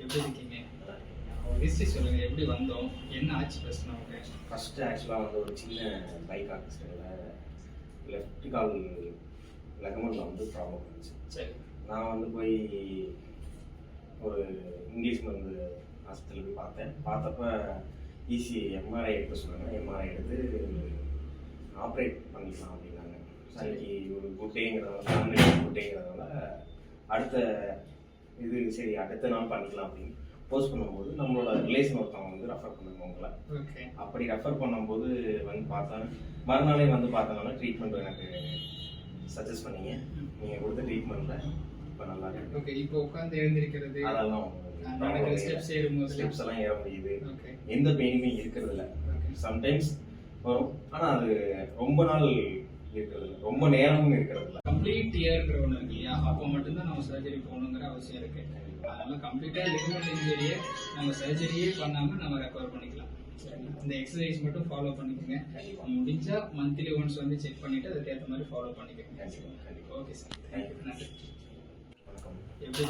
எப்படி இருக்கீங்க ஹிஸ்ட்ரி சொல்லுங்க எப்படி வந்தோம்? என்ன ஆச்சு ஃபர்ஸ்ட் நமக்கு? ஃபஸ்ட்டு ஆக்சுவலாக வந்து ஒரு சின்ன பைக் ஆக்சிடெண்ட்டில் லெஃப்ட் கால் லெகமெண்ட்டில் வந்து ப்ராப்ளம் இருந்துச்சு சரி. நான் வந்து போய் ஒரு இங்கிலீஷ் மருந்து ஹாஸ்பிட்டலில் போய் பார்த்தேன். பார்த்தப்ப ஈஸி எம்ஆர்ஐ எடுக்க சொன்னாங்க. எம்ஆர்ஐ எடுத்து ஆப்ரேட் பண்ணிக்கலாம் அப்படின்னாங்க. அன்னைக்கு ஒரு குட் டேங்கிறதால ஃபேமிலி குட் டேங்கிறதால அடுத்த இது சரி அடுத்த நாள் பண்ணிக்கலாம் அப்படின்னு போஸ்ட் பண்ணும்போது நம்மளோட ரிலேஷன் ஒருத்தவங்க வந்து ரெஃபர் பண்ணாங்க உங்களை. அப்படி ரெஃபர் பண்ணும்போது வந்து பார்த்தேன் மறுநாளே வந்து பார்த்தனால ட்ரீட்மெண்ட் எனக்கு சஜஸ்ட் பண்ணீங்க. நீங்கள் கொடுத்த ட்ரீட்மெண்ட்டில் இப்போ நல்லா இருக்கு. ஓகே இப்போ உட்கார்ந்து எழுந்திருக்கிறது. அதெல்லாம் நடக்கிற ஸ்டெப்ஸ் ஏறும்போது. ஸ்டெப்ஸ் எல்லாம் ஏற முடியுது. ஓகே எந்த பெயினுமே இருக்கிறது இல்ல. சம்டைம்ஸ் வரும். ஆனால் அது ரொம்ப நாள் இருக்கிறது இல்ல. ரொம்ப நேரமும் இருக்கிறது இல்ல. கம்ப்ளீட் இயர்ங்கிற ஒன்று இருக்கு இல்லையா? அப்போ மட்டும்தான் நம்ம சர்ஜரி போகணுங்கிற அவசியம் இருக்கு. அதனால கம்ப்ளீட்டாக லிகமெண்ட் இன்ஜுரியை நம்ம சர்ஜரியே பண்ணாமல் நம்ம ரெக்கவர் பண்ணிக்கலாம். இந்த எக்ஸசைஸ் மட்டும் ஃபாலோ பண்ணிக்கோங்க. முடிஞ்சா மந்த்லி ஒன்ஸ் வந்து செக் பண்ணிட்டு அதுக்கேற்ற மாதிரி ஃபாலோ பண்ணிக்கோங்க. ஓகே சார் தேங்க்யூ நன்றி. எப்படி